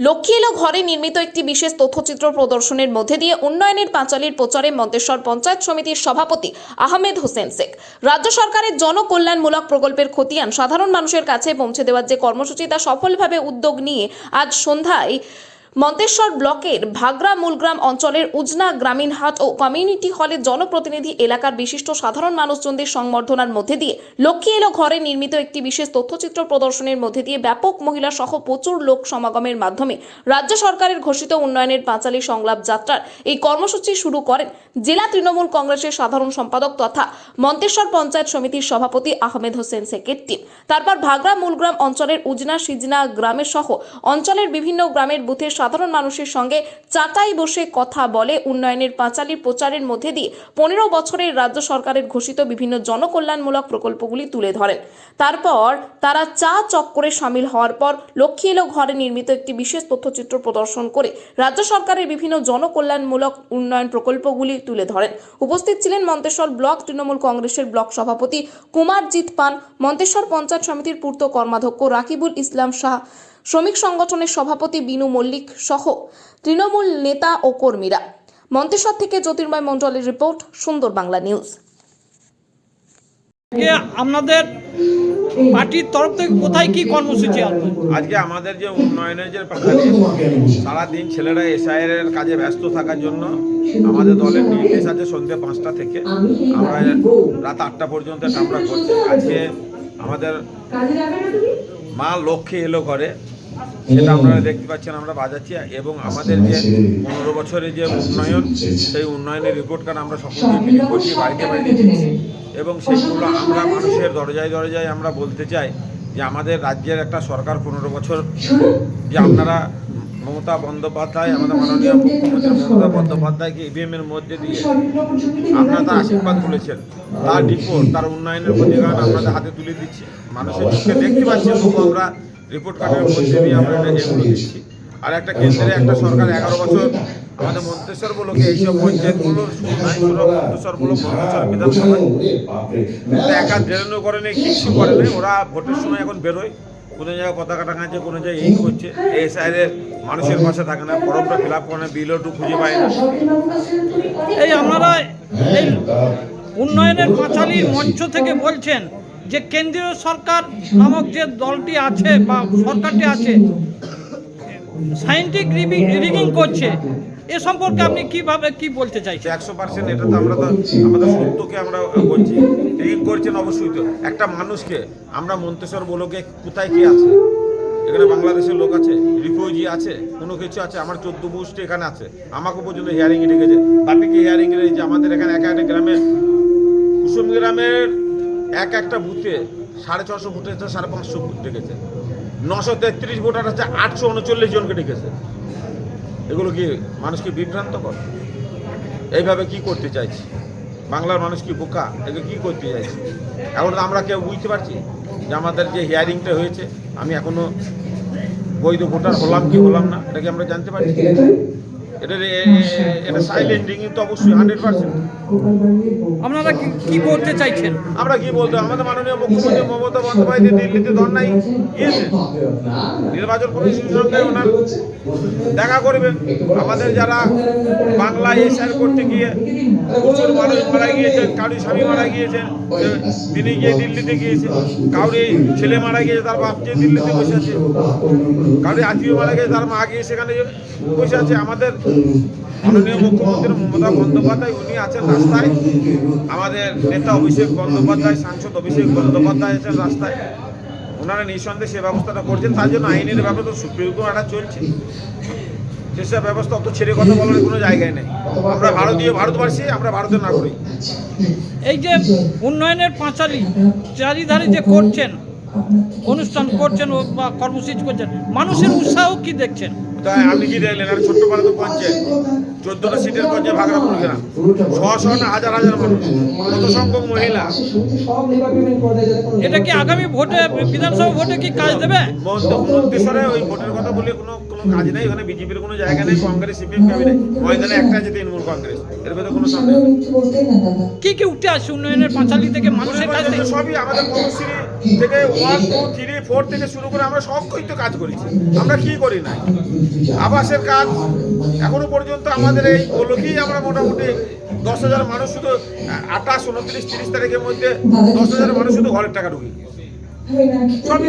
লক্ষ্মী এলো ঘরে নির্মিত একটি বিশেষ তথ্যচিত্র প্রদর্শনের মধ্যে দিয়ে উন্নয়নের পাঁচালীর প্রচারে মন্তেশ্বর পঞ্চায়েত সমিতির সভাপতি আহমেদ হোসেন শেখ। রাজ্য সরকারের জনকল্যাণমূলক প্রকল্পের খতিয়ান সাধারণ মানুষের কাছে পৌঁছে দেওয়ার যে কর্মসূচি তা সফলভাবে উদ্যোগ নিয়ে আজ সন্ধ্যায় মন্তেশ্বর ব্লকের ভাগরা মূলগ্রাম অঞ্চলের উজনা গ্রামীণ হাট ও কমিউনিটি হলে জনপ্রতিনিধি এলাকার বিশিষ্ট সাধারণ মানুষজনদের সংবর্ধনার মধ্যে দিয়ে লক্ষ্মী এলো ঘরে নির্মিত একটি বিশেষ তথ্যচিত্র প্রদর্শনের মধ্যে দিয়ে ব্যাপক মহিলা সহ প্রচুর লোক সমাগমের মাধ্যমে রাজ্য সরকারের ঘোষিত উন্নয়নের পাঁচালী সংলাপ যাত্রার এই কর্মসূচি শুরু করেন জেলা তৃণমূল কংগ্রেসের সাধারণ সম্পাদক তথা মন্তেশ্বর পঞ্চায়েত সমিতির সভাপতি আহমেদ হোসেন শেখের তারপর ভাগরা মূলগ্রাম অঞ্চলের উজনা সিজনা গ্রামের সহ অঞ্চলের বিভিন্ন গ্রামের বুথের সাধারণ মানুষের সঙ্গে চাটাই বসে কথা বলে উন্নয়নের পাঁচালীর প্রচারের মধ্যে দিয়ে পনেরো বছরের রাজ্য সরকারের ঘোষিত বিভিন্ন জনকল্যাণমূলক প্রকল্পগুলি তুলে ধরেন। তারপর তারা চা চক্করে সামিল হওয়ার পর লক্ষ্মী এলো ঘরে নির্মিত একটি বিশেষ তথ্যচিত্র প্রদর্শন করে রাজ্য সরকারের বিভিন্ন জনকল্যাণমূলক উন্নয়ন প্রকল্পগুলি তুলে ধরেন। উপস্থিত ছিলেন মন্তেশ্বর ব্লক তৃণমূল কংগ্রেসের ব্লক সভাপতি কুমারজিৎ পান, মন্তেশ্বর পঞ্চায়েত সমিতির পূর্ত কর্মাধ্যক্ষ রাকিবুল ইসলাম শাহ শ্রমিক সংগঠনের সভাপতি বিনু মল্লিক সহ তৃণমূল নেতা ও কর্মীরা। মন্তেশ্বর থেকে জ্যোতির্ময় মণ্ডলের রিপোর্ট সুন্দর বাংলা নিউজ। আজকে আপনাদের পার্টির তরফ থেকে কোথায় কি কর্মসূচি আজকে আমাদের যে উন্নয়নের যে সারাদিন ছেলেরা এসআইয়ের এর কাজে ব্যস্ত থাকার জন্য আমাদের দলের নির্দেশ আছে সন্ধ্যে পাঁচটা থেকে। আমরা রাত আটটা পর্যন্ত আমরা করছি। আজকে আমাদের মা লক্ষ্মী এলো ঘরে। সেটা আপনারা দেখতে পাচ্ছেন আমরা বাজাচ্ছি। এবং আমাদের যে পনেরো বছরের যে উন্নয়ন সেই উন্নয়নের রিপোর্ট কার্ড আমরা সকলকে বিলি করছি বাড়িতে বাড়িতে দিচ্ছি। এবং সেইগুলো আমরা মানুষের দরজায় দরজায় আমরা বলতে চাই যে আমাদের রাজ্যের একটা সরকার পনেরো বছর যে আপনারা মমতা বন্দ্যোপাধ্যায় আমাদের মাননীয় মুখ্যমন্ত্রী মমতা বন্দ্যোপাধ্যায়কে ইভিএম এর মধ্যে দিয়ে আপনারা তার আশীর্বাদ তুলেছেন। তার রিপোর্ট তার উন্নয়নের প্রতিকার আপনাদের হাতে তুলে দিচ্ছি। মানুষের চোখে দেখতে পাচ্ছেন তবু আমরা রিপোর্ট কার্ডের মধ্যে দিয়ে আমরা এটা এগুলো দিচ্ছি আর একটা কেন্দ্রে একটা সরকার এগারো বছর আমাদের মন্তেশ্বর বলোকে এইসব পঞ্চায়েতগুলো নাই শুধু মন্তেশ্বর বলো মন্তেশ্বর বিধানসভায় একা ড্রেনও করে নেই কিছু করে নেই। ওরা ভোটের সময় এখন বেরোয়। কোনো জায়গায় পতাকা টাঙাচ্ছে কোনো জায়গায় এই করছে। এই সাইডে মানুষের পাশে থাকে না ফর্মটা ফিল আপ করে না বিলও একটু খুঁজে পায় না। এই আপনারা এই উন্নয়নের পাঁচালীর মঞ্চ থেকে বলছেন যে কেন্দ্রীয় সরকার নামক যে দলটি আছে বা সরকারটি আছে সাইন্টিফিক রিগিং করছে, এ সম্পর্কে আপনি কীভাবে কি বলতে চাইছেন? একশো পার্সেন্ট এটা তো আমরা তো আমাদের সত্যকে আমরা বলছি। রিং করছেন অবশ্যই তো। একটা মানুষকে, আমরা মন্তেশ্বর বলোকে কোথায় কি আছে? এখানে বাংলাদেশের লোক আছে রিফিউজি আছে, কোনো কিছু আছে, আমার চোদ্দ বুস্ট এখানে আছে। আমাকে পর্যন্ত হিয়ারিং ডেকেছে। বাপিকে হিয়ারিং রেখেছে আমাদের এখানে এক একটা গ্রামে কুসুম গ্রামের এক একটা বুথে সাড়ে ছশো ভোট আছে সাড়ে পাঁচশো ভোট ডেকেছে। নশো তেত্রিশ ভোটার আছে আটশো উনচল্লিশ জনকে ডেকেছে। এগুলো কি মানুষকে বিভ্রান্ত কর? এইভাবে কি করতে চাইছি? বাংলার মানুষ কি বোকা? এগুলো কি করতে চাইছি? এখন আমরা কেউ বুঝতে পারছি যে আমাদের যে হিয়ারিংটা হয়েছে, আমি এখনও বৈধ ভোটার হলাম কি হলাম না, এটা কি আমরা জানতে পারছি? এটা এটা সাইলেন্ট তো অবশ্যই হান্ড্রেড পার্সেন্ট আপনারা কি করতে চাইছেন? আমরা কি বলতো আমাদের মাননীয় মুখ্যমন্ত্রী মমতা বন্দ্যোপাধ্যায় দিল্লিতে ধর্নায় গিয়েছে নির্বাচন কমিশনের সঙ্গে ওনার দেখা করবেন। আমাদের যারা বাংলা এসআর করতে গিয়ে প্রচুর মানুষ মারা গিয়েছেন কারোর স্বামী মারা গিয়েছেন তিনি গিয়ে দিল্লিতে গিয়েছে কাউরি ছেলে মারা গিয়েছে তার বাপ যে দিল্লিতে বসে আছে কাউরি আত্মীয় মারা গিয়েছে তার মা গিয়ে সেখানে বসে আছে। আমাদের মাননীয় মুখ্যমন্ত্রী মমতা বন্দ্যোপাধ্যায়, উনি আছেন রাস্তায়। আমাদের নেতা অভিষেক বন্দ্যোপাধ্যায়, সাংসদ অভিষেক বন্দ্যোপাধ্যায় আছেন রাস্তায়। ওনারা নিঃসন্দেহে সে ব্যবস্থাটা করছেন। তার জন্য আইনের ব্যবস্থা সুপ্রিম কোর্ট চলছে। সেসব ব্যবস্থা অত ছেড়ে কথা বলার কোনো জায়গায় নেই। আমরা ভারতীয় ভারতবাসী আমরা ভারতের নাগরিক। এই যে উন্নয়নের পাঁচালী, চারিধারে যে করছেন অনুষ্ঠান করছেন ও বা কর্মসূচি করছেন। মানুষের উৎসাহ কি দেখছেন? তাই আপনি কি দেখলেন? আর ছোট্ট পাড়া তো পঞ্চায়েত চোদ্দটা সিটের পঞ্চায়েত ভাগরাপুর গ্রাম ছশো না হাজার হাজার মানুষ। কত সংখ্যক মহিলা? এটা কি আগামী ভোটে বিধানসভা ভোটে কি কাজ দেবে? মন্ত- মন্তেশ্বরে ওই ভোটের কথা বলে কোনো কোনো কাজ নেই। ওখানে বিজেপির কোনো জায়গা নেই কংগ্রেস সিপিএম ক্যাবিনেট। ময়দানে একটা আছে তৃণমূল কংগ্রেস। এর ভেতরে কোনো সামনে কি কি উঠে আসছে উন্নয়নের পাঁচালী থেকে? মানুষের কাছে সবই আমাদের কর্মশ্রী থেকে ওয়ান টু থ্রি ফোর থেকে শুরু করে আমরা সব তো কাজ করেছি। আমরা কি করি না আবাসের কাজ এখনও পর্যন্ত আমাদের এই গোলকেই আমরা মোটামুটি দশ হাজার মানুষ শুধু আঠাশ, উনত্রিশ, তিরিশ তারিখের মধ্যে দশ হাজার মানুষ শুধু ঘরের টাকা ঢুকিয়ে সবই